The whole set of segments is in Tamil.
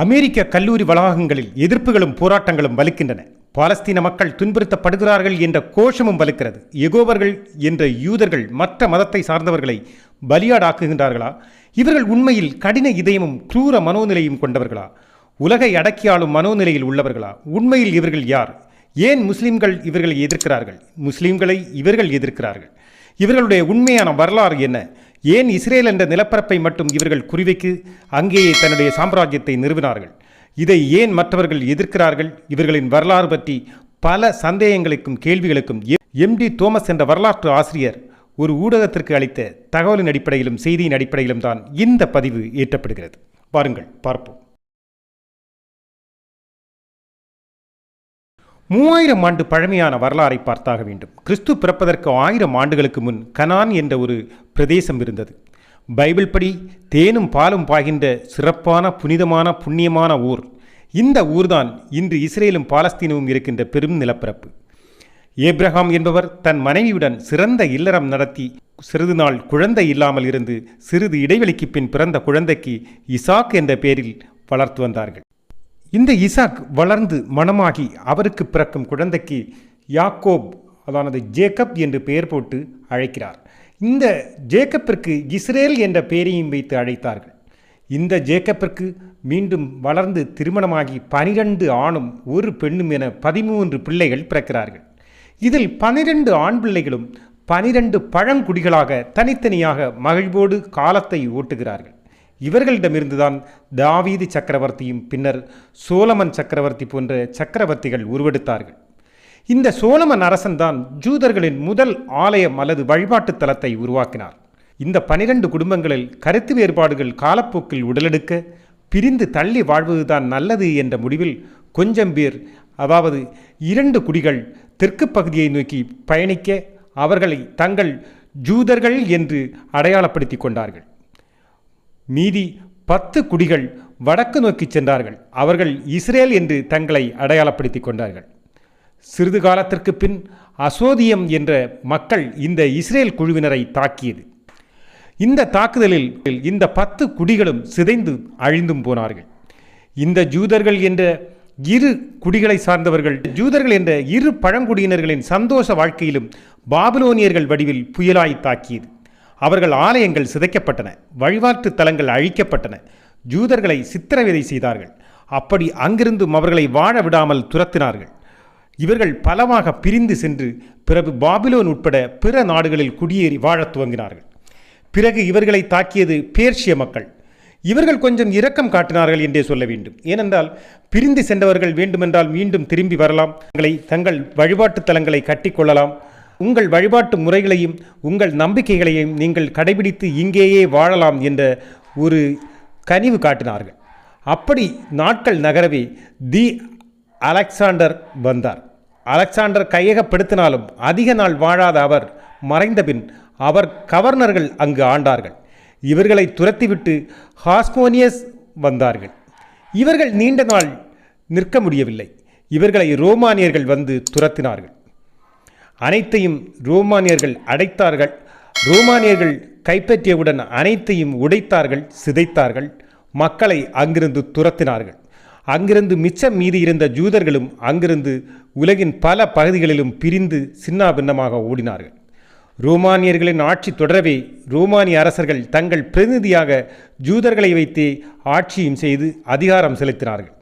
அமெரிக்க கல்லூரி வளாகங்களில் எதிர்ப்புகளும் போராட்டங்களும் வலுக்கின்றன. பாலஸ்தீன மக்கள் துன்புறுத்தப்படுகிறார்கள் என்ற கோஷமும் வலுக்கிறது. எகோவர்கள் என்ற யூதர்கள் மற்ற மதத்தை சார்ந்தவர்களை பலியாடாக்குகின்றார்களா? இவர்கள் உண்மையில் கடின இதயமும் குரூர மனோநிலையும் கொண்டவர்களா? உலகை அடக்கியாளும் மனோநிலையில் உள்ளவர்களா? உண்மையில் இவர்கள் யார்? ஏன் முஸ்லிம்கள் இவர்களை எதிர்க்கிறார்கள்? முஸ்லிம்களை இவர்கள் எதிர்க்கிறார்கள். இவர்களுடைய உண்மையான வரலாறு என்ன? ஏன் இஸ்ரேல் என்ற நிலப்பரப்பை மட்டும் இவர்கள் குறிவைக்கு அங்கேயே தன்னுடைய சாம்ராஜ்யத்தை நிறுவினார்கள்? இதை ஏன் மற்றவர்கள் எதிர்க்கிறார்கள்? இவர்களின் வரலாறு பற்றி பல சந்தேகங்களுக்கும் கேள்விகளுக்கும் எம்டி தோமஸ் என்ற வரலாற்று ஆசிரியர் ஒரு ஊடகத்திற்கு அளித்த தகவலின் அடிப்படையிலும் செய்தியின் அடிப்படையிலும் தான் இந்த பதிவு ஏற்றப்படுகிறது. பாருங்கள் பார்ப்போம். மூவாயிரம் ஆண்டு பழமையான வரலாறை பார்த்தாக வேண்டும். கிறிஸ்து பிறப்பதற்கு ஆயிரம் ஆண்டுகளுக்கு முன் கனான் என்ற ஒரு பிரதேசம் இருந்தது. பைபிள் படி தேனும் பாலும் பாய்கின்ற சிறப்பான புனிதமான புண்ணியமான ஊர். இந்த ஊர்தான் இன்று இஸ்ரேலும் பாலஸ்தீனமும் இருக்கின்ற பெரும் நிலப்பரப்பு. ஏப்ரஹாம் என்பவர் தன் மனைவியுடன் சிறந்த இல்லறம் நடத்தி சிறிது நாள் குழந்தை இல்லாமல் இருந்து சிறிது இடைவெளிக்கு பின் பிறந்த குழந்தைக்கு இசாக் என்ற பெயரில் வளர்த்து வந்தார்கள். இந்த இசாக் வளர்ந்து மணமாகி அவருக்கு பிறக்கும் குழந்தைக்கு யாக்கோப் அதானது ஜேக்கப் என்று பெயர் போட்டு அழைக்கிறார். இந்த ஜேக்கப்பிற்கு இஸ்ரேல் என்ற பெயரையும் வைத்து அழைத்தார்கள். இந்த ஜேக்கப்பிற்கு மீண்டும் வளர்ந்து திருமணமாகி பனிரெண்டு ஆணும் ஒரு பெண்ணும் என பதிமூன்று பிள்ளைகள் பிறக்கிறார்கள். இதில் பனிரெண்டு ஆண் பிள்ளைகளும் பனிரெண்டு பழங்குடிகளாக தனித்தனியாக மகிழ்வோடு காலத்தை ஓட்டுகிறார்கள். இவர்களிடமிருந்துதான் தாவீது சக்கரவர்த்தியும் பின்னர் சோலமன் சக்கரவர்த்தி போன்ற சக்கரவர்த்திகள் உருவெடுத்தார்கள். இந்த சோலமன் அரசன்தான் ஜூதர்களின் முதல் ஆலயம் அல்லது வழிபாட்டு தலத்தை உருவாக்கினார். இந்த பனிரெண்டு குடும்பங்களில் கருத்து வேறுபாடுகள் காலப்போக்கில் உடலெடுக்க பிரிந்து தள்ளி வாழ்வதுதான் நல்லது என்ற முடிவில் கொஞ்சம் பேர் அதாவது இரண்டு குடிகள் தெற்கு பகுதியை நோக்கி பயணிக்க அவர்களை தங்கள் ஜூதர்கள் என்று அடையாளப்படுத்தி கொண்டார்கள். மீதி பத்து குடிகள் வடக்கு நோக்கி சென்றார்கள். அவர்கள் இஸ்ரேல் என்று தங்களை அடையாளப்படுத்தி கொண்டார்கள். சிறிது காலத்திற்கு பின் அசோதியம் என்ற மக்கள் இந்த இஸ்ரேல் குழுவினரை தாக்கியது. இந்த தாக்குதலில் இந்த பத்து குடிகளும் சிதைந்து அழிந்தும் போனார்கள். இந்த ஜூதர்கள் என்ற இரு குடிகளை சார்ந்தவர்கள் ஜூதர்கள் என்ற இரு பழங்குடியினர்களின் சந்தோஷ வாழ்க்கையிலும் பாபிலோனியர்கள் வடிவில் புயலாய் தாக்கியது. அவர்கள் ஆலயங்கள் சிதைக்கப்பட்டன வழிபாட்டு தலங்கள் அழிக்கப்பட்டன ஜூதர்களை சித்திரவதை செய்தார்கள். அப்படி அங்கிருந்தும் அவர்களை வாழ விடாமல் துரத்தினார்கள். இவர்கள் பலமாக பிரிந்து சென்று பிறகு பாபிலோன் உட்பட பிற நாடுகளில் குடியேறி வாழத் துவங்கினார்கள். பிறகு இவர்களை தாக்கியது பேர்ஷிய மக்கள். இவர்கள் கொஞ்சம் இரக்கம் காட்டினார்கள் என்றே சொல்ல வேண்டும். ஏனென்றால் பிரிந்து சென்றவர்கள் வேண்டுமென்றால் மீண்டும் திரும்பி வரலாம். தங்களை தங்கள் வழிபாட்டு தலங்களை கட்டிக்கொள்ளலாம் உங்கள் வழிபாட்டு முறைகளையும் உங்கள் நம்பிக்கைகளையும் நீங்கள் கடைபிடித்து இங்கேயே வாழலாம் என்ற ஒரு கனிவு காட்டினார்கள். அப்படி நாட்கள் நகரவே தி அலெக்சாண்டர் வந்தார். அலெக்சாண்டர் கையகப்படுத்தினாலும் அதிக நாள் வாழாத அவர் மறைந்தபின் அவர் கவர்னர்கள் அங்கு ஆண்டார்கள். இவர்களை துரத்திவிட்டு ஹாஸ்மோனியஸ் வந்தார்கள். இவர்கள் நீண்ட நாள் நிற்க முடியவில்லை. இவர்களை ரோமானியர்கள் வந்து துரத்தினார்கள். அனைத்தையும் ரோமானியர்கள் அடைத்தார்கள். ரோமானியர்கள் கைப்பற்றியவுடன் அனைத்தையும் உடைத்தார்கள் சிதைத்தார்கள். மக்களை அங்கிருந்து துரத்தினார்கள். அங்கிருந்து மிச்சம் மீதி இருந்த ஜூதர்களும் அங்கிருந்து உலகின் பல பகுதிகளிலும் பிரிந்து சின்னா பின்னமாக ஓடினார்கள். ரோமானியர்களின் ஆட்சி தொடரவே ரோமானிய அரசர்கள் தங்கள் பிரதிநிதியாக ஜூதர்களை வைத்தே ஆட்சியும் செய்து அதிகாரம் செலுத்தினார்கள்.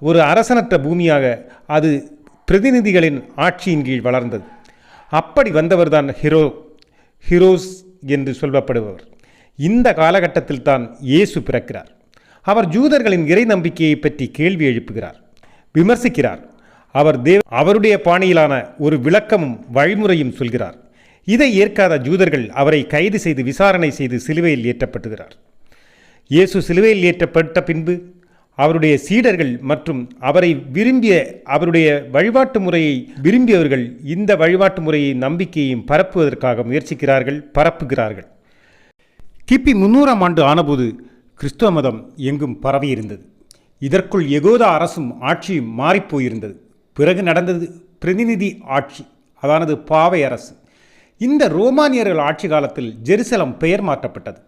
ஒரு அரசனற்ற பூமியாக அது பிரதிநிதிகளின் ஆட்சியின் கீழ் வளர்ந்தது. அப்படி வந்தவர் தான் ஹிரோ ஹிரோஸ் என்று சொல்லப்படுபவர் இந்த காலகட்டத்தில் தான் இயேசு பிறக்கிறார். அவர் ஜூதர்களின் இறை நம்பிக்கையை பற்றி கேள்வி எழுப்புகிறார் விமர்சிக்கிறார். அவர் தேவ அவருடைய பாணியிலான ஒரு விளக்கமும் வழிமுறையும் சொல்கிறார். இதை ஏற்காத ஜூதர்கள் அவரை கைது செய்து விசாரணை செய்து சிலுவையில் ஏற்றப்பட்டுகிறார். இயேசு சிலுவையில் ஏற்றப்பட்ட பின்பு அவருடைய சீடர்கள் மற்றும் அவரை விரும்பிய அவருடைய வழிபாட்டு முறையை விரும்பியவர்கள் இந்த வழிபாட்டு முறையை நம்பிக்கையையும் பரப்புவதற்காக முயற்சிக்கிறார்கள் பரப்புகிறார்கள். கிபி முன்னூறாம் ஆண்டு ஆனபோது கிறிஸ்துவ மதம் எங்கும் பரவியிருந்தது இதற்குள் எகோதா அரசும் ஆட்சியும் மாறிப்போயிருந்தது பிறகு நடந்தது பிரதிநிதி ஆட்சி அதானது பாவை அரசு. இந்த ரோமானியர்கள் ஆட்சி காலத்தில் ஜெருசலம் பெயர் மாற்றப்பட்டது.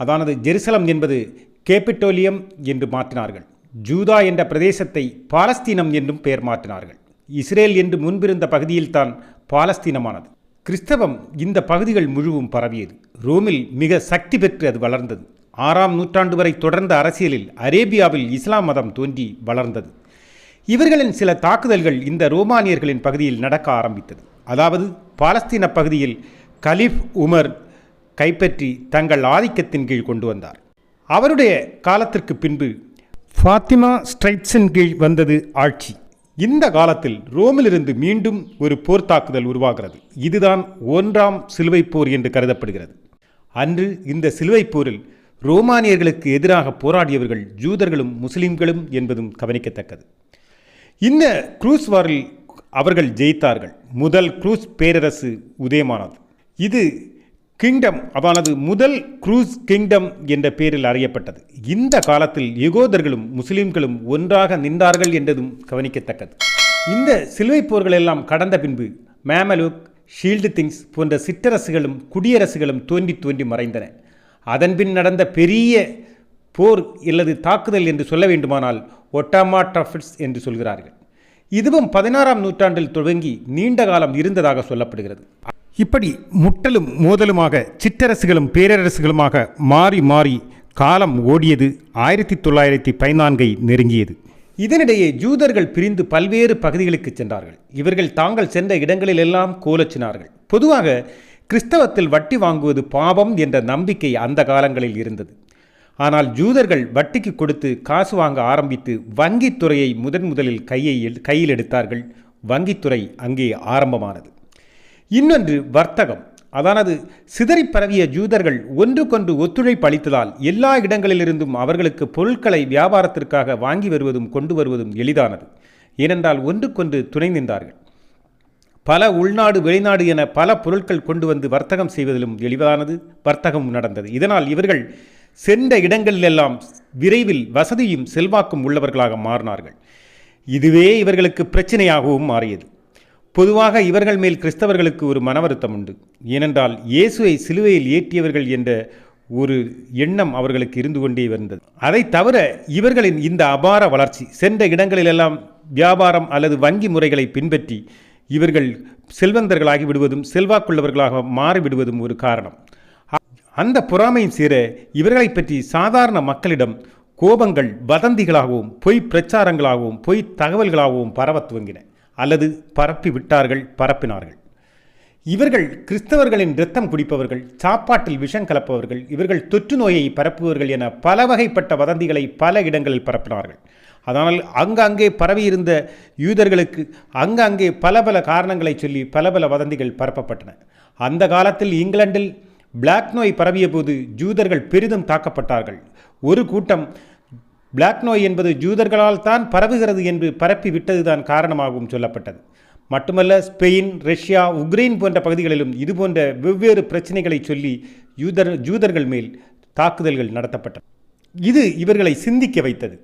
அதானது ஜெருசலம் என்பது கேபிட்டோலியம் என்று மாற்றினார்கள். ஜூதா என்ற பிரதேசத்தை பாலஸ்தீனம் என்றும் பெயர் மாற்றினார்கள். இஸ்ரேல் என்று முன்பிருந்த பகுதியில்தான் பாலஸ்தீனமானது. கிறிஸ்தவம் இந்த பகுதிகள் முழுவும் பரவியது. ரோமில் மிக சக்தி பெற்று அது வளர்ந்தது. ஆறாம் நூற்றாண்டு வரை தொடர்ந்த அரசியலில் அரேபியாவில் இஸ்லாம் மதம் தோன்றி வளர்ந்தது. இவர்களின் சில தாக்குதல்கள் இந்த ரோமானியர்களின் பகுதியில் நடக்க ஆரம்பித்தது. அதாவது பாலஸ்தீன பகுதியில் கலீஃப் உமர் கைப்பற்றி தங்கள் ஆதிக்கத்தின் கீழ் கொண்டு வந்தார். அவருடைய காலத்திற்கு பின்பு ஃபாத்திமா ஸ்ட்ரைட்ஸின் கீழ் வந்தது ஆட்சி. இந்த காலத்தில் ரோமிலிருந்து மீண்டும் ஒரு போர் தாக்குதல் உருவாகிறது. இதுதான் ஒன்றாம் சிலுவைப் போர் என்று கருதப்படுகிறது. அன்று இந்த சிலுவைப் போரில் ரோமானியர்களுக்கு எதிராக போராடியவர்கள் ஜூதர்களும் முஸ்லிம்களும் என்பதும் கவனிக்கத்தக்கது. இந்த குரூஸ் வாரில் அவர்கள் ஜெயித்தார்கள். முதல் குரூஸ் பேரரசு உதயமானது. இது கிங்டம் அதானது முதல் குரூஸ் கிங்டம் என்ற பெயரில் அறியப்பட்டது. இந்த காலத்தில் யகோதர்களும் முஸ்லிம்களும் ஒன்றாக நின்றார்கள் என்றதும் கவனிக்கத்தக்கது. இந்த சிலுவை போர்கள் எல்லாம் கடந்த பின்பு மேமலுக் ஷீல்டு திங்ஸ் போன்ற சிற்றரசுகளும் குடியரசுகளும் தோன்றி தோன்றி மறைந்தன. அதன்பின் நடந்த பெரிய போர் அல்லது தாக்குதல் என்று சொல்ல வேண்டுமானால் ஒட்டாமா ட்ரஃபிட்ஸ் என்று சொல்கிறார்கள். இதுவும் பதினாறாம் நூற்றாண்டில் தொடங்கி நீண்ட காலம் இருந்ததாக சொல்லப்படுகிறது. இப்படி முட்டலும் மோதலுமாக சிற்றரசுகளும் பேரரசுகளுமாக மாறி மாறி காலம் ஓடியது ஆயிரத்தி தொள்ளாயிரத்தி பதினான்கை நெருங்கியது. இதனிடையே ஜூதர்கள் பிரிந்து பல்வேறு பகுதிகளுக்கு சென்றார்கள். இவர்கள் தாங்கள் சென்ற இடங்களிலெல்லாம் கோலச்சினார்கள். பொதுவாக கிறிஸ்தவத்தில் வட்டி வாங்குவது பாவம் என்ற நம்பிக்கை அந்த காலங்களில் இருந்தது. ஆனால் ஜூதர்கள் வட்டிக்கு கொடுத்து காசு வாங்க ஆரம்பித்து வங்கித்துறையை முதன் முதலில் கையை கையில் எடுத்தார்கள். வங்கித்துறை அங்கே ஆரம்பமானது. இன்னொன்று வர்த்தகம். அதானது சிதறி பரவிய ஜூதர்கள் ஒன்றுக்கொன்று ஒத்துழைப்பு அளித்ததால் எல்லா இடங்களிலிருந்தும் அவர்களுக்கு பொருட்களை வியாபாரத்திற்காக வாங்கி வருவதும் கொண்டு வருவதும் எளிதானது. ஏனென்றால் ஒன்றுக்கொன்று துணை நின்றார்கள். பல உள்நாடு வெளிநாடு என பல பொருட்கள் கொண்டு வந்து வர்த்தகம் செய்வதிலும் எளிதானது வர்த்தகம் நடந்தது. இதனால் இவர்கள் சென்ற இடங்களிலெல்லாம் விரைவில் வசதியும் செல்வாக்கும் உள்ளவர்களாக மாறினார்கள். இதுவே இவர்களுக்கு பிரச்சனையாகவும் மாறியது. பொதுவாக இவர்கள் மேல் கிறிஸ்தவர்களுக்கு ஒரு மன வருத்தம் உண்டு. ஏனென்றால் இயேசுவை சிலுவையில் ஏற்றியவர்கள் என்ற ஒரு எண்ணம் அவர்களுக்கு இருந்து கொண்டே வந்தது. அதை தவிர இவர்களின் இந்த அபார வளர்ச்சி சென்ற இடங்களிலெல்லாம் வியாபாரம் அல்லது வங்கி முறைகளை பின்பற்றி இவர்கள் செல்வந்தர்களாகி விடுவதும் செல்வாக்குள்ளவர்களாக மாறிவிடுவதும் ஒரு காரணம். அந்த பொறாமையின் சேர இவர்களை பற்றி சாதாரண மக்களிடம் கோபங்கள் வதந்திகளாகவும் பொய் பிரச்சாரங்களாகவும் பொய் தகவல்களாகவும் பரவத் துவங்கின. அல்லது பரப்பி விட்டார்கள் பரப்பினார்கள். இவர்கள் கிறிஸ்தவர்களின் இரத்தம் குடிப்பவர்கள் சாப்பாட்டில் விஷம் கலப்பவர்கள் இவர்கள் தொற்று நோயை பரப்புவர்கள் என பல வகைப்பட்ட வதந்திகளை பல இடங்களில் பரப்பினார்கள். அதனால் அங்கங்கே பரவியிருந்த யூதர்களுக்கு அங்கங்கே பல பல காரணங்களை சொல்லி பல பல வதந்திகள் பரப்பப்பட்டன. அந்த காலத்தில் இங்கிலாந்தில் பிளாக் நோய் பரவிய போது ஜூதர்கள் பெரிதும் தாக்கப்பட்டார்கள். ஒரு கூட்டம் பிளாக் நோய் என்பது ஜூதர்களால் தான் பரவுகிறது என்று பரப்பி விட்டதுதான் காரணமாகவும் சொல்லப்பட்டது. மட்டுமல்ல ஸ்பெயின் ரஷ்யா உக்ரைன் போன்ற பகுதிகளிலும் இதுபோன்ற வெவ்வேறு பிரச்சனைகளை சொல்லி யூதர் ஜூதர்கள் மேல் தாக்குதல்கள் நடத்தப்பட்டன. இது இவர்களை சிந்திக்க வைத்தது.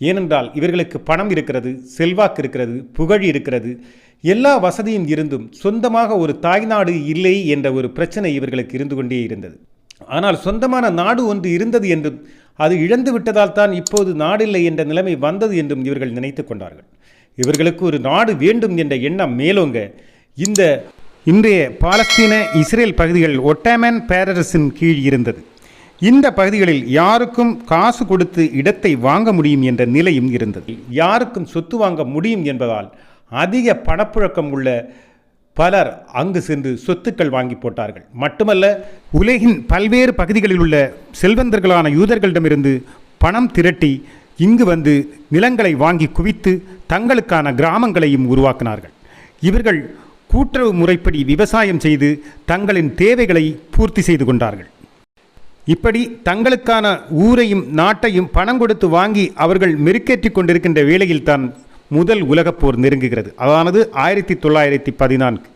ஏனென்றால் இவர்களுக்கு பணம் இருக்கிறது செல்வாக்கு இருக்கிறது புகழ் இருக்கிறது. எல்லா வசதியும் இருந்தும் சொந்தமாக ஒரு தாய்நாடு இல்லை என்ற ஒரு பிரச்சனை இவர்களுக்கு இருந்து கொண்டே இருந்தது. ஆனால் சொந்தமான நாடு ஒன்று இருந்தது என்றும் அது இழந்து விட்டதால் தான் இப்போது நாடில்லை என்ற நிலைமை வந்தது என்றும் இவர்கள் நினைத்து கொண்டார்கள். இவர்களுக்கு ஒரு நாடு வேண்டும் என்ற எண்ணம் மேலோங்க இந்த இன்றைய பாலஸ்தீன இஸ்ரேல் பகுதிகள் ஒட்டாமன் பேரரசின் கீழ் இருந்தது. இந்த பகுதிகளில் யாருக்கும் காசு கொடுத்து இடத்தை வாங்க முடியும் என்ற நிலையும் இருந்தது. யாருக்கும் சொத்து வாங்க முடியும் என்பதால் அதிக பணப்புழக்கம் உள்ள பலர் அங்கு சென்று சொத்துக்கள் வாங்கி போட்டார்கள். மட்டுமல்ல உலகின் பல்வேறு பகுதிகளில் உள்ள செல்வந்தர்களான யூதர்களிடமிருந்து பணம் திரட்டி இங்கு வந்து நிலங்களை வாங்கி குவித்து தங்களுக்கான கிராமங்களையும் உருவாக்கினார்கள். இவர்கள் கூட்டுறவு முறைப்படி விவசாயம் செய்து தங்களின் தேவைகளை பூர்த்தி செய்து கொண்டார்கள். இப்படி தங்களுக்கான ஊரையும் நாட்டையும் பணம் கொடுத்து வாங்கி அவர்கள் மெருக்கேற்றி கொண்டிருக்கின்ற வேளையில்தான் முதல் உலகப் போர் நெருங்குகிறது. அதானது ஆயிரத்தி தொள்ளாயிரத்தி பதினான்கு.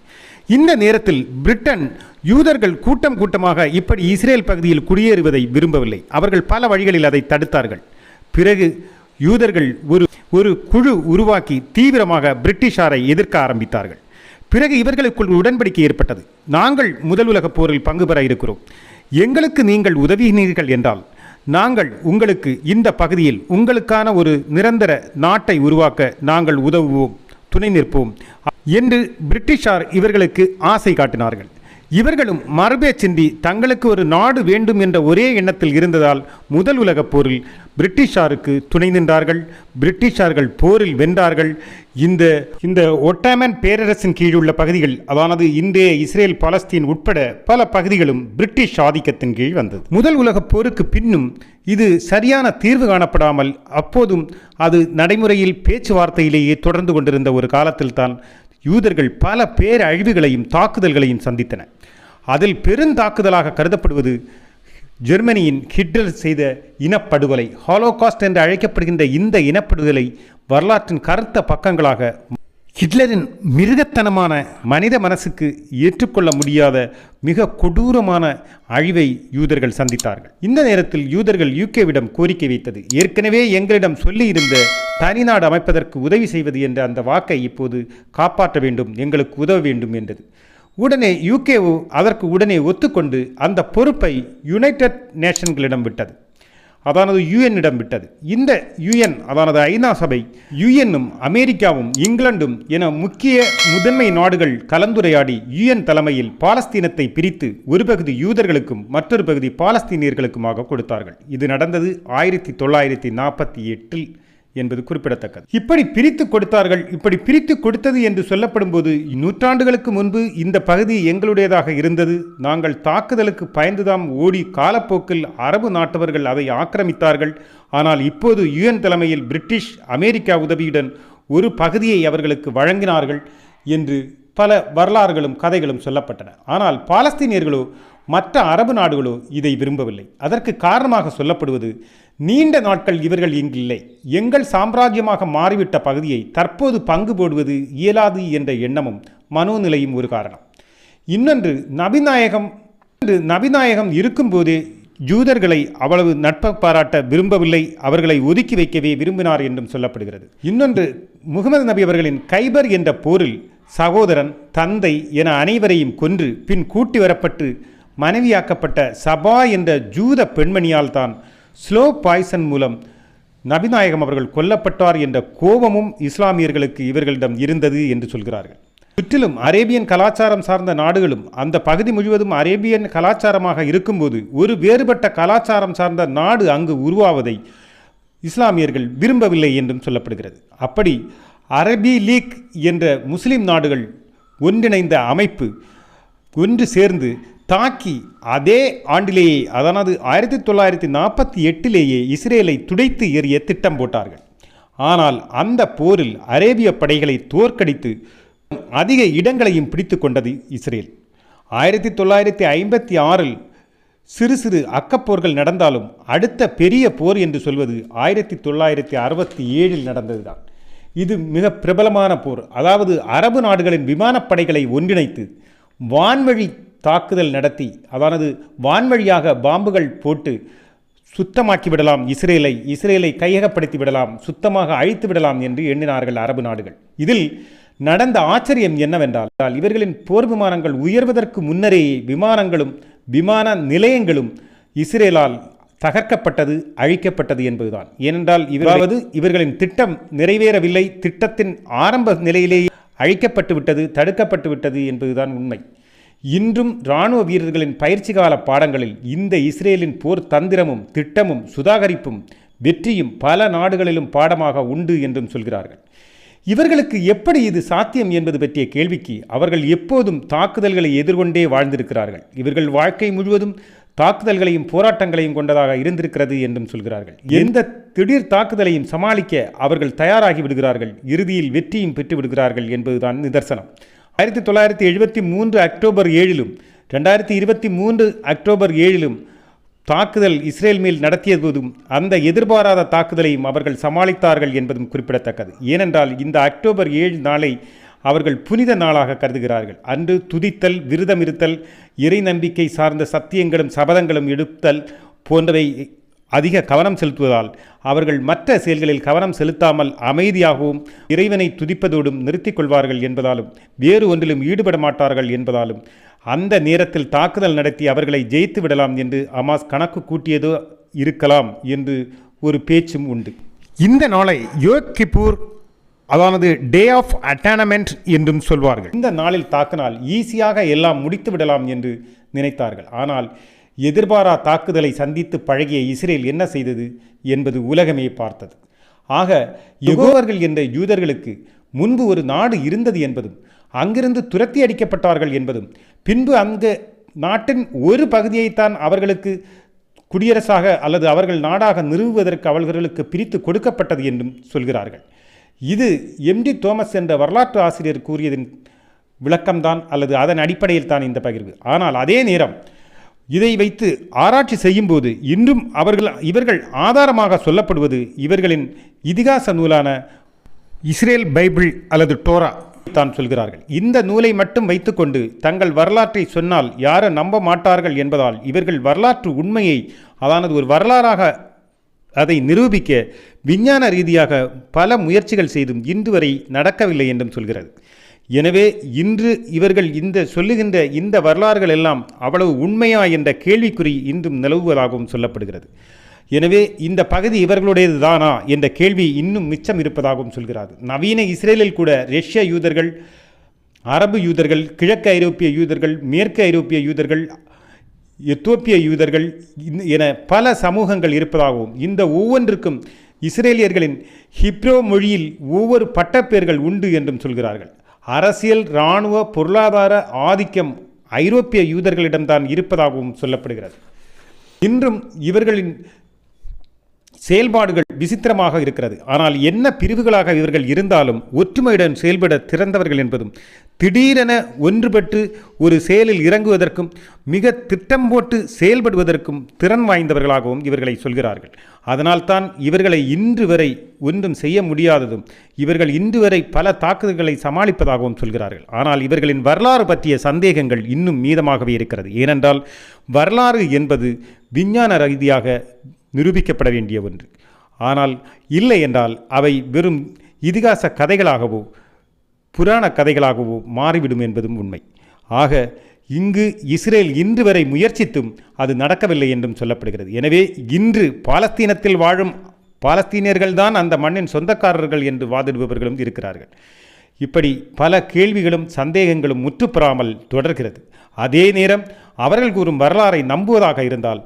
இந்த நேரத்தில் பிரிட்டன் யூதர்கள் கூட்டம் கூட்டமாக இப்படி இஸ்ரேல் பகுதியில் குடியேறுவதை விரும்பவில்லை. அவர்கள் பல வழிகளில் அதை தடுத்தார்கள். பிறகு யூதர்கள் ஒரு ஒரு குழு உருவாக்கி தீவிரமாக பிரிட்டிஷாரை எதிர்க்க ஆரம்பித்தார்கள். பிறகு இவர்களுக்குள் உடன்படிக்கை ஏற்பட்டது. நாங்கள் முதல் உலகப் போரில் பங்கு பெற இருக்கிறோம். எங்களுக்கு நீங்கள் உதவினீர்கள் என்றால் நாங்கள் உங்களுக்கு இந்த பகுதியில் உங்களுக்கான ஒரு நிரந்தர நாட்டை உருவாக்க நாங்கள் உதவுவோம் துணை நிற்போம் என்று பிரிட்டிஷார் இவர்களுக்கு ஆசை காட்டினார்கள். இவர்களும் மரபே சிந்தி தங்களுக்கு ஒரு நாடு வேண்டும் என்ற ஒரே எண்ணத்தில் இருந்ததால் முதல் உலகப் போரில் பிரிட்டிஷாருக்கு துணை நின்றார்கள். பிரிட்டிஷார்கள் போரில் வென்றார்கள். இந்த இந்த ஒட்டாமன் பேரரசின் கீழ் உள்ள பகுதிகள் அதானது இன்றைய இஸ்ரேல் பாலஸ்தீன் உட்பட பல பகுதிகளும் பிரிட்டிஷ் ஆதிக்கத்தின் கீழ் வந்தது. முதல் உலகப் போருக்கு பின்னும் இது சரியான தீர்வு காணப்படாமல் அப்போதும் அது நடைமுறையில் பேச்சுவார்த்தையிலேயே தொடர்ந்து கொண்டிருந்த ஒரு காலத்தில்தான் யூதர்கள் பல பேரழிவுகளையும் தாக்குதல்களையும் சந்தித்தன. அதில் பெருந்தாக்குதலாக கருதப்படுவது ஜெர்மனியின் ஹிட்லர் செய்த இனப்படுகொலை ஹாலோகாஸ்ட் என்று அழைக்கப்படுகின்ற இந்த இனப்படுகொலை வரலாற்றின் கருத்த பக்கங்களாக ஹிட்லரின் மிருகத்தனமான மனித மனசுக்கு ஏற்றுக்கொள்ள முடியாத மிக கொடூரமான அழிவை யூதர்கள் சந்தித்தார்கள். இந்த நேரத்தில் யூதர்கள் யூகேவிடம் கோரிக்கை வைத்தது. ஏற்கனவே எங்களிடம் சொல்லியிருந்த தனிநாடு அமைப்பதற்கு உதவி செய்வது என்ற அந்த வாக்கை இப்போது காப்பாற்ற வேண்டும் எங்களுக்கு உதவ வேண்டும் என்றது. உடனே யூகேஓ அதற்கு உடனே ஒத்துக்கொண்டு அந்த பொறுப்பை யுனைடெட் நேஷன்களிடம் விட்டது. அதானது யுஎன்னிடம் விட்டது. இந்த யுஎன் அதானது ஐநா சபை யுஎன்னும் அமெரிக்காவும் இங்கிலாந்தும் என முக்கிய முதன்மை நாடுகள் கலந்துரையாடி யுஎன் தலைமையில் பாலஸ்தீனத்தை பிரித்து ஒரு பகுதி யூதர்களுக்கும் மற்றொரு பகுதி பாலஸ்தீனியர்களுக்குமாக கொடுத்தார்கள். இது நடந்தது ஆயிரத்தி தொள்ளாயிரத்தி நாற்பத்தி எட்டில். என்பது குறிப்பிடத்தக்கது. இப்படி பிரித்து கொடுத்தார்கள் இப்படி பிரித்து கொடுத்தது என்று சொல்லப்படும் போது நூற்றாண்டுகளுக்கு முன்பு இந்த பகுதி எங்களுடையதாக இருந்தது. நாங்கள் தாக்குதலுக்கு பயந்துதாம் ஓடி காலப்போக்கில் அரபு நாட்டவர்கள் அதை ஆக்கிரமித்தார்கள். ஆனால் இப்போது யுஎன் தலைமையில் பிரிட்டிஷ் அமெரிக்கா உதவியுடன் ஒரு பகுதியை அவர்களுக்கு வழங்கினார்கள் என்று பல வரலாறுகளும் கதைகளும் சொல்லப்பட்டன. ஆனால் பாலஸ்தீனியர்களோ மற்ற அரபு நாடுகளோ இதை விரும்பவில்லை. அதற்கு காரணமாக சொல்லப்படுவது நீண்ட நாட்கள் இவர்கள் இங்கில்லை. எங்கள் சாம்ராஜ்யமாக மாறிவிட்ட பகுதியை தற்போது பங்கு போடுவது இயலாது என்ற எண்ணமும் மனோநிலையும் ஒரு காரணம். இன்னொன்று நபிநாயகம் நபிநாயகம் இருக்கும்போதே ஜூதர்களை அவ்வளவு நட்ப பாராட்ட விரும்பவில்லை அவர்களை ஒதுக்கி வைக்கவே விரும்பினார் என்றும் சொல்லப்படுகிறது. இன்னொன்று முகமது நபி அவர்களின் கைபர் என்ற போரில் சகோதரன் தந்தை என அனைவரையும் கொன்று பின் கூட்டி வரப்பட்டு மனைவியாக்கப்பட்ட சபா என்ற ஜூத பெண்மணியால் தான் ஸ்லோ பாய்சன் மூலம் நபிநாயகம் அவர்கள் கொல்லப்பட்டார் என்ற கோபமும் இஸ்லாமியர்களுக்கு இவர்களிடம் இருந்தது என்று சொல்கிறார்கள். சுற்றிலும் அரேபியன் கலாச்சாரம் சார்ந்த நாடுகளும் அந்த பகுதி முழுவதும் அரேபியன் கலாச்சாரமாக இருக்கும்போது ஒரு வேறுபட்ட கலாச்சாரம் சார்ந்த நாடு அங்கு உருவாவதை இஸ்லாமியர்கள் விரும்பவில்லை என்றும் சொல்லப்படுகிறது. அப்படி அரபி லீக் என்ற முஸ்லிம் நாடுகள் ஒன்றிணைந்த அமைப்பு ஒன்று சேர்ந்து தாக்கி அதே ஆண்டிலேயே அதாவது ஆயிரத்தி தொள்ளாயிரத்தி நாற்பத்தி எட்டிலேயே இஸ்ரேலை துடைத்து எறிய திட்டம் போட்டார்கள். ஆனால் அந்த போரில் அரேபிய படைகளை தோற்கடித்து அதிக இடங்களையும் பிடித்து கொண்டது இஸ்ரேல். ஆயிரத்தி தொள்ளாயிரத்தி ஐம்பத்தி ஆறில் சிறு சிறு அக்கப்போர்கள் நடந்தாலும் அடுத்த பெரிய போர் என்று சொல்வது ஆயிரத்தி தொள்ளாயிரத்தி அறுபத்தி ஏழில் நடந்ததுதான். இது மிக பிரபலமான போர். அதாவது அரபு நாடுகளின் விமானப்படைகளை ஒன்றிணைத்து வான்வழி தாக்குதல் நடத்தி அதானது வான்வழியாக பாம்புகள் போட்டு சுத்தமாக்கி விடலாம் இஸ்ரேலை இஸ்ரேலை கையகப்படுத்தி விடலாம் சுத்தமாக அழித்து விடலாம் என்று எண்ணினார்கள் அரபு நாடுகள். இதில் நடந்த ஆச்சரியம் என்னவென்றால் இவர்களின் போர் விமானங்கள் உயர்வதற்கு முன்னரே விமானங்களும் விமான நிலையங்களும் இஸ்ரேலால் தகர்க்கப்பட்டது அழிக்கப்பட்டது என்பதுதான். ஏனென்றால் இவராவது இவர்களின் திட்டம் நிறைவேறவில்லை திட்டத்தின் ஆரம்ப நிலையிலேயே அழிக்கப்பட்டு விட்டது தடுக்கப்பட்டு விட்டது என்பதுதான் உண்மை. இன்றும் இராணுவ வீரர்களின் பயிற்சி கால பாடங்களில் இந்த இஸ்ரேலின் போர் தந்திரமும் திட்டமும் சுதாகரிப்பும் வெற்றியும் பல நாடுகளிலும் பாடமாக உண்டு என்றும் சொல்கிறார்கள். இவர்களுக்கு எப்படி இது சாத்தியம் என்பது பற்றிய கேள்விக்கு அவர்கள் எப்போதும் தாக்குதல்களை எதிர்கொண்டே வாழ்ந்திருக்கிறார்கள். இவர்கள் வாழ்க்கை முழுவதும் தாக்குதல்களையும் போராட்டங்களையும் கொண்டதாக இருந்திருக்கிறது என்றும் சொல்கிறார்கள். எந்த திடீர் தாக்குதலையும் சமாளிக்க அவர்கள் தயாராகி விடுகிறார்கள். இறுதியில் வெற்றியும் பெற்று விடுகிறார்கள் என்பதுதான் நிதர்சனம். ஆயிரத்தி தொள்ளாயிரத்தி எழுபத்தி மூன்று அக்டோபர் ஏழிலும் ரெண்டாயிரத்தி இருபத்தி மூன்று அக்டோபர் ஏழிலும் தாக்குதல் இஸ்ரேல் மேல் நடத்திய போதும் அந்த எதிர்பாராத தாக்குதலையும் அவர்கள் சமாளித்தார்கள் என்பதும் குறிப்பிடத்தக்கது. ஏனென்றால் இந்த அக்டோபர் ஏழு நாளை அவர்கள் புனித நாளாக கருதுகிறார்கள். அன்று துதித்தல் விருதமிருத்தல் இறை நம்பிக்கை சார்ந்த சத்தியங்களும் சபதங்களும் எடுத்தல் போன்றவை அதிக கவனம் செலுத்துவதால் அவர்கள் மற்ற செயல்களில் கவனம் செலுத்தாமல் அமைதியாகவும் இறைவனை துதிப்பதோடும் நிறுத்திக் கொள்வார்கள் என்பதாலும் வேறு ஒன்றிலும் ஈடுபட மாட்டார்கள் என்பதாலும் அந்த நேரத்தில் தாக்குதல் நடத்தி அவர்களை ஜெயித்து விடலாம் என்று அமாஸ் கணக்கு கூட்டியதோ இருக்கலாம் என்று ஒரு பேச்சும் உண்டு. இந்த நாளை யோக் கிப்பூர் அதானது டே ஆஃப் அட்டானமெண்ட் என்றும் சொல்வார்கள். இந்த நாளில் தாக்கினால் ஈஸியாக எல்லாம் முடித்து விடலாம் என்று நினைத்தார்கள். ஆனால் எதிர்பாரா தாக்குதலை சந்தித்து பழகிய இஸ்ரேல் என்ன செய்தது என்பது உலகமே பார்த்தது. ஆக யெகோவர்கள் என்ற யூதர்களுக்கு முன்பு ஒரு நாடு இருந்தது என்பதும் அங்கிருந்து துரத்தி அடிக்கப்பட்டார்கள் என்பதும் பின்பு அங்கு நாட்டின் ஒரு பகுதியைத்தான் அவர்களுக்கு குடியரசாக அல்லது அவர்கள் நாடாக நிறுவுவதற்கு அவர்களுக்கு பிரித்து கொடுக்கப்பட்டது என்றும் சொல்கிறார்கள். இது எம்டி தோமஸ் என்ற வரலாற்று ஆசிரியர் கூறியதின் விளக்கம்தான் அல்லது அதன் அடிப்படையில் தான் இந்த பகிர்வு. ஆனால் அதே நேரம் இதை வைத்து ஆராய்ச்சி செய்யும்போது இன்றும் அவர்கள் இவர்கள் ஆதாரமாக சொல்லப்படுவது இவர்களின் இதிகாச நூலான இஸ்ரேல் பைபிள் அல்லது டோரா தான் சொல்கிறார்கள். இந்த நூலை மட்டும் வைத்துக்கொண்டு தங்கள் வரலாற்றை சொன்னால் யாரும் நம்ப மாட்டார்கள் என்பதால் இவர்கள் வரலாற்று உண்மையை அதானது ஒரு வரலாறாக அதை நிரூபிக்க விஞ்ஞான ரீதியாக பல முயற்சிகள் செய்தும் இன்று வரை நடக்கவில்லை என்றும் சொல்கிறது. எனவே இன்று இவர்கள் இந்த சொல்லுகின்ற இந்த வரலாறுகள் எல்லாம் அவ்வளவு உண்மையா என்ற கேள்விக்குறி இன்றும் நிலவுவதாகவும் சொல்லப்படுகிறது. எனவே இந்த பகுதி இவர்களுடையது தானா என்ற கேள்வி இன்னும் மிச்சம் இருப்பதாகவும் சொல்கிறார் நவீன இஸ்ரேலில் கூட ரஷ்ய யூதர்கள் அரபு யூதர்கள் கிழக்கு ஐரோப்பிய யூதர்கள் மேற்கு ஐரோப்பிய யூதர்கள் எத்தோப்பிய யூதர்கள் என பல சமூகங்கள் இருப்பதாகவும் இந்த ஒவ்வொன்றுக்கும் இஸ்ரேலியர்களின் ஹிப்ரோ மொழியில் ஒவ்வொரு பட்டப்பெயர்கள் உண்டு என்றும் சொல்கிறார்கள். அரசியல் இராணுவ பொருளாதார ஆதிக்கம் ஐரோப்பிய யூதர்களிடம்தான் இருப்பதாகவும் சொல்லப்படுகிறது. இன்றும் இவர்களின் செயல்பாடுகள் விசித்திரமாக இருக்கிறது. ஆனால் என்ன பிரிவுகளாக இவர்கள் இருந்தாலும் ஒற்றுமையுடன் செயல்பட திறந்தவர்கள் என்பதும் திடீரென ஒன்றுபட்டு ஒரு செயலில் இறங்குவதற்கும் மிக திட்டம் போட்டு செயல்படுவதற்கும் திறன் வாய்ந்தவர்களாகவும் இவர்களை சொல்கிறார்கள். அதனால்தான் இவர்களை இன்று வரை ஒன்றும் செய்ய முடியாததும் இவர்கள் இன்று வரை பல தாக்குதல்களை சமாளிப்பதாகவும் சொல்கிறார்கள். ஆனால் இவர்களின் வரலாறு பற்றிய சந்தேகங்கள் இன்னும் மீதமாகவே இருக்கிறது. ஏனென்றால் வரலாறு என்பது விஞ்ஞான ரீதியாக நிரூபிக்கப்பட வேண்டிய ஒன்று. ஆனால் இல்லை என்றால் அவை வெறும் இதிகாச கதைகளாகவோ புராண கதைகளாகவோ மாறிவிடும் என்பதும் உண்மை. ஆக இங்கு இஸ்ரேல் இன்று வரை முயற்சித்தும் அது நடக்கவில்லை என்றும் சொல்லப்படுகிறது. எனவே இன்று பாலஸ்தீனத்தில் வாழும் பாலஸ்தீனியர்கள்தான் அந்த மண்ணின் சொந்தக்காரர்கள் என்று வாதிடுபவர்களும் இருக்கிறார்கள். இப்படி பல கேள்விகளும் சந்தேகங்களும் முற்றுப்பெறாமல் தொடர்கிறது. அதே நேரம் அவர்கள் கூறும் வரலாறை நம்புவதாக இருந்தால்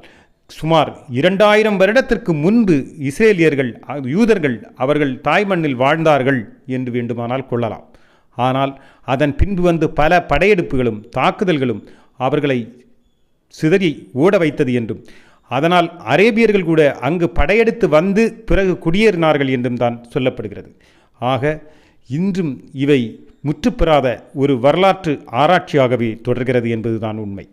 சுமார் இரண்டாயிரம் வருடத்திற்கு முன்பு இஸ்ரேலியர்கள் யூதர்கள் அவர்கள் தாய் மண்ணில் வாழ்ந்தார்கள் என்று வேண்டுமானால் கொள்ளலாம். ஆனால் அதன் பின்பு வந்து பல படையெடுப்புகளும் தாக்குதல்களும் அவர்களை சிதறி ஓட வைத்தது என்றும் அதனால் அரேபியர்கள் கூட அங்கு படையெடுத்து வந்து பிறகு குடியேறினார்கள் என்றும் தான் சொல்லப்படுகிறது. ஆக இன்றும் இவை முற்றுப்பெறாத ஒரு வரலாற்று ஆராய்ச்சியாகவே தொடர்கிறது என்பதுதான் உண்மை.